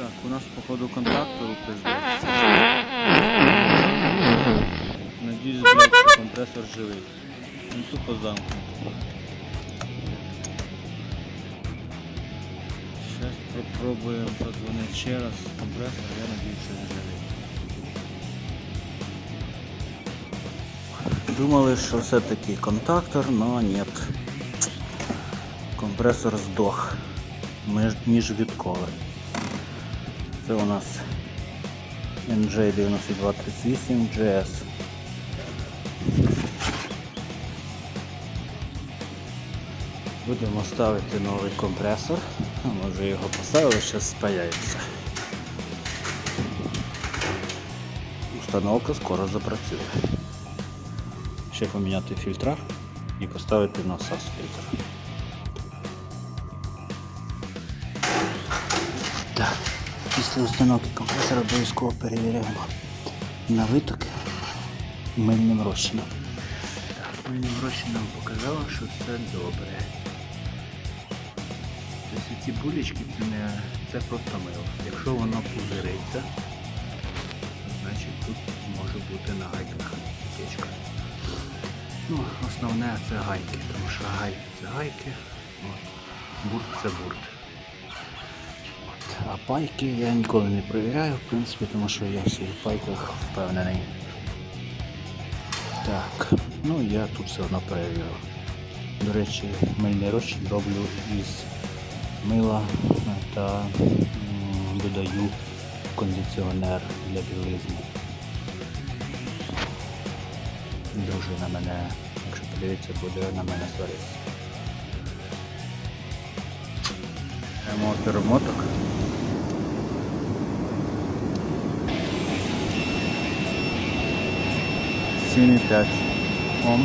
Так, у нас походу контактор упизде. Надіюсь, блядь, що компресор живий. Він тупо замкнутий. Зараз попробуємо подзвонити ще раз компресор, я надіюсь, що він живий. Думали, що все-таки контактор, але ні. Компресор здох між, міжвідковий. Це у нас NJ9238 GS. Будемо ставити новий компресор. А Ми вже його поставили, зараз спаяється. Установка скоро запрацює. Ще поміняти фільтра і поставити насос фільтр. Після установки компресора обов'язково перевіряємо на витоки мильним розчином. Мильним розчином показало, що все добре. Тобто ці булечки це не це просто мило. Якщо воно пузириться, значить тут може бути на гайках течка. Ну, основне це гайки, тому що гайки це гайки, от, бурт це бурт. А пайки я ніколи не перевіряю, в принципі, тому що я в своїх пайках впевнений. Так, ну я тут все одно перевірю. До речі, мильний розчин роблю із мила та додаю кондиціонер для білизни. Дружина мене, якщо подивиться, буде на мене сваритися. Емо перемоток. seen it that home.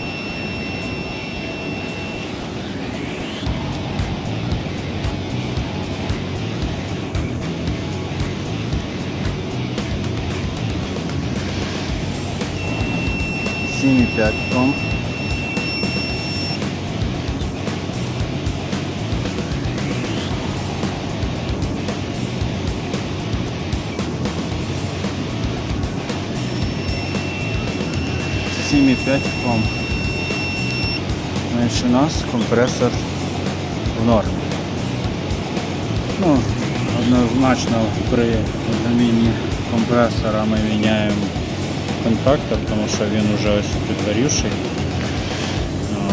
seen it that home. 7,5 Ом. Менше нас компресор в нормі. Ну, Однозначно при заміні компресора ми міняємо контактор, тому що він вже ось підгорівший. Ну,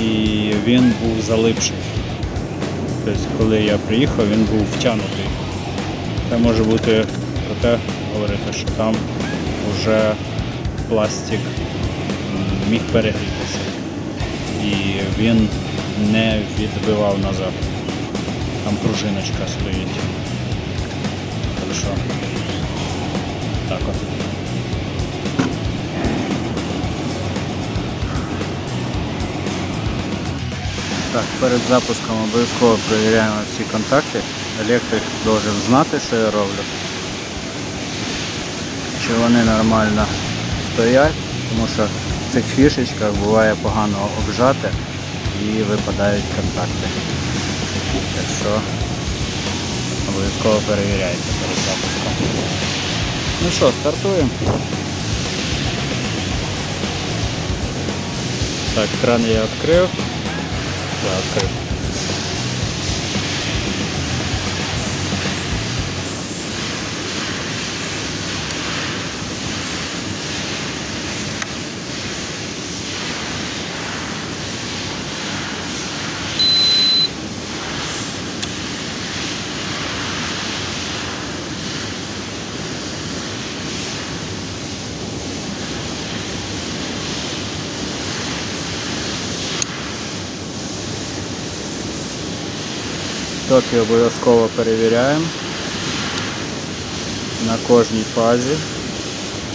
і він був залипший. Тобто, Коли я приїхав, він був втягнутий. Це може бути про те говорити, що там вже пластик міг перегрітися. І він не відбивав назад. Там пружиночка стоїть. Хорошо. Так от. Так, перед запуском обов'язково перевіряємо всі контакти. Електрик должен знати, що я роблю. Чи вони нормально стоять, тому що в цих фішечках буває погано обжати і випадають контакти. Так що обов'язково перевіряйте перед запуском. Ну що, стартуємо. Так, кран я відкрив. Да, відкрив. Токи обов'язково перевіряємо на кожній фазі.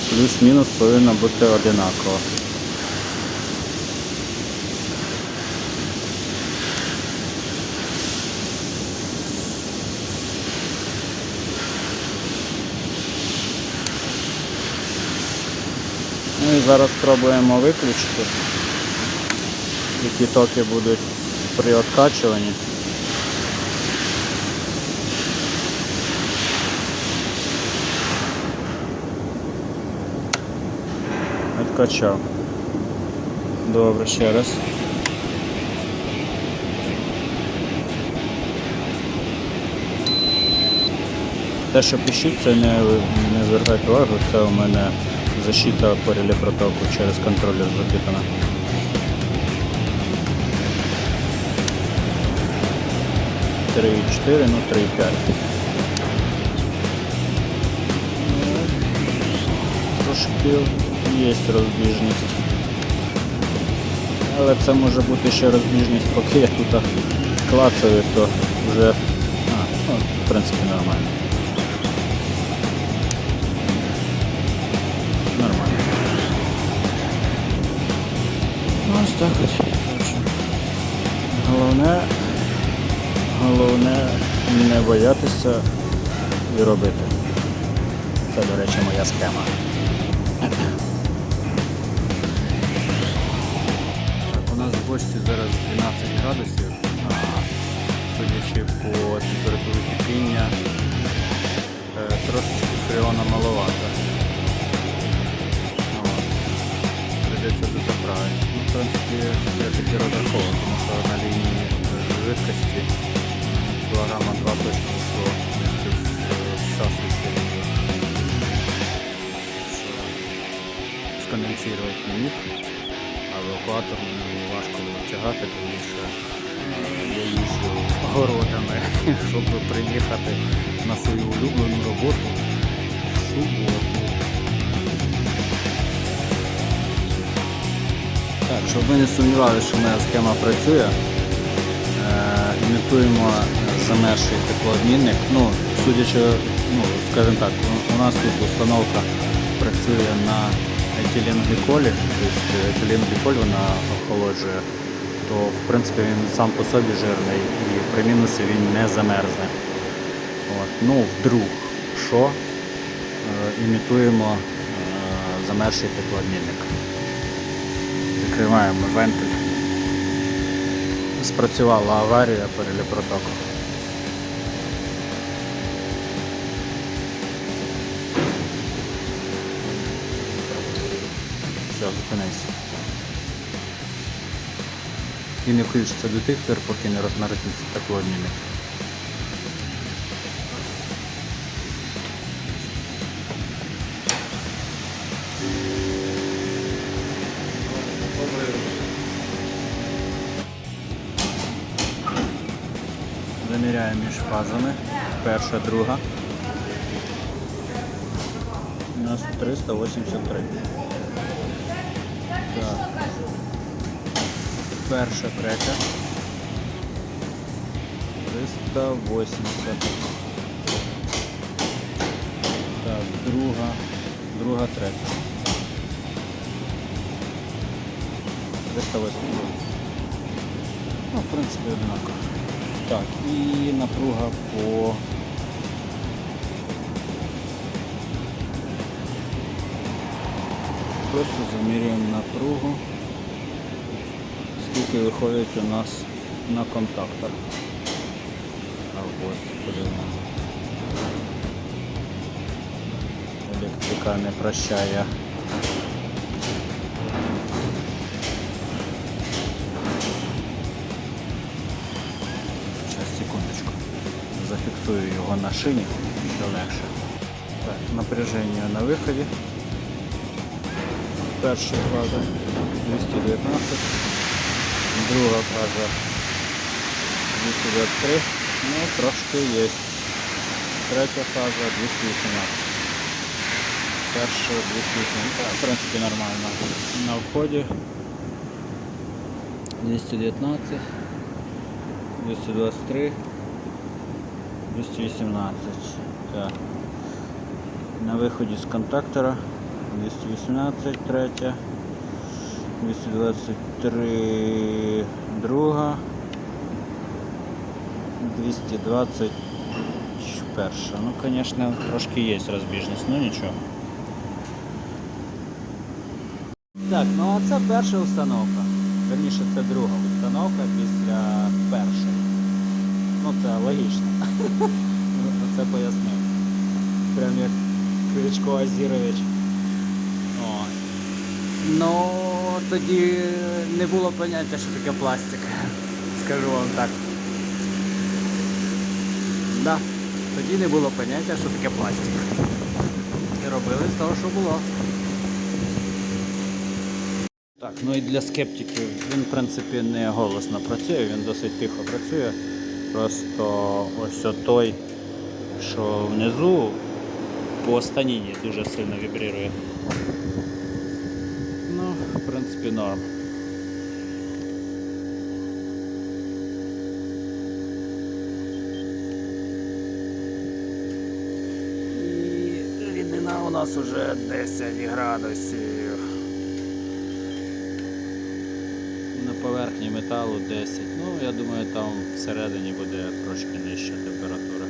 Плюс-мінус повинно бути одинаково. Ну і зараз спробуємо виключити, які токи будуть при откачуванні. Прокачав. Добре, ще раз. Те, що пишіть, це не, не звертайте увагу, це у мене защита по реле протоку через контролер запитана. Три, чотири, ну три, п'ять. Трошки є розбіжність. Але це може бути ще розбіжність, поки я тут клацаю, то вже а, ну, в принципі нормально. Нормально. Ну, ось так от. Головне, головне не боятися і робити. Це, до речі, моя схема. Гості зараз 12 градусів. А, судячи по температурі кипіння, е, трошечки фреона маловато. Придеться дозаправити. Ну, в принципі, я таки розраховував, тому що на лінії е, жидкості кілограма 2 точно вместе з. Що Сконденсувати міг, евакуатор мені важко тягати, тому що я їжджу городами, щоб приїхати на свою улюблену роботу в суботу. Так, щоб ви не сумнівалися, що моя схема працює, е, імітуємо замерший теплообмінник. Ну, судячи, ну, скажімо так, у нас тут установка працює на етиленгліколі, тобто етиленгліколь вона охолоджує, то в принципі він сам по собі жирний і при мінусі він не замерзне. От. Ну, вдруг що, е, імітуємо е, замерший теплообмінник. Закриваємо вентиль. Спрацювала аварія перелі зупинися. І не включиться до тих пір, поки не розмерзнеться теплообмінник. Заміряємо між фазами. Перша, друга. У нас 383. Так. Перша, третя. 380. Так, друга, друга, третя. 380. Ну, в принципі, одинаково. Так, і напруга по просто замірюємо напругу, скільки виходить у нас на контактор. А подивимося. Електрика не прощає. Зараз, секундочку. Зафіксую його на шині, що легше. Так, напряження на виході. Перша фаза 219, друга фаза 223, ну трошки є. Третя фаза 218. Перша 218, так, в принципі нормально. На вході 219. 223, 218. Так. На виході з контактора 218, третя, 223, друга, 220 перша. Ну, звісно, трошки є розбіжність, ну нічого. Так, ну а це перша установка. Верніше, це друга установка після першої. Ну це логічно. Це пояснив. Прям як Кричко Азірович. Ну, тоді не було поняття, що таке пластик. Скажу вам так. Да, тоді не було поняття, що таке пластик. І робили з того, що було. Так, ну і для скептиків він, в принципі, не голосно працює, він досить тихо працює. Просто ось той, що внизу по станіні дуже сильно вібрірує. Принципі, норм. І рідина у нас уже 10 градусів. На поверхні металу 10. Ну, я думаю, там всередині буде трошки нижча температура.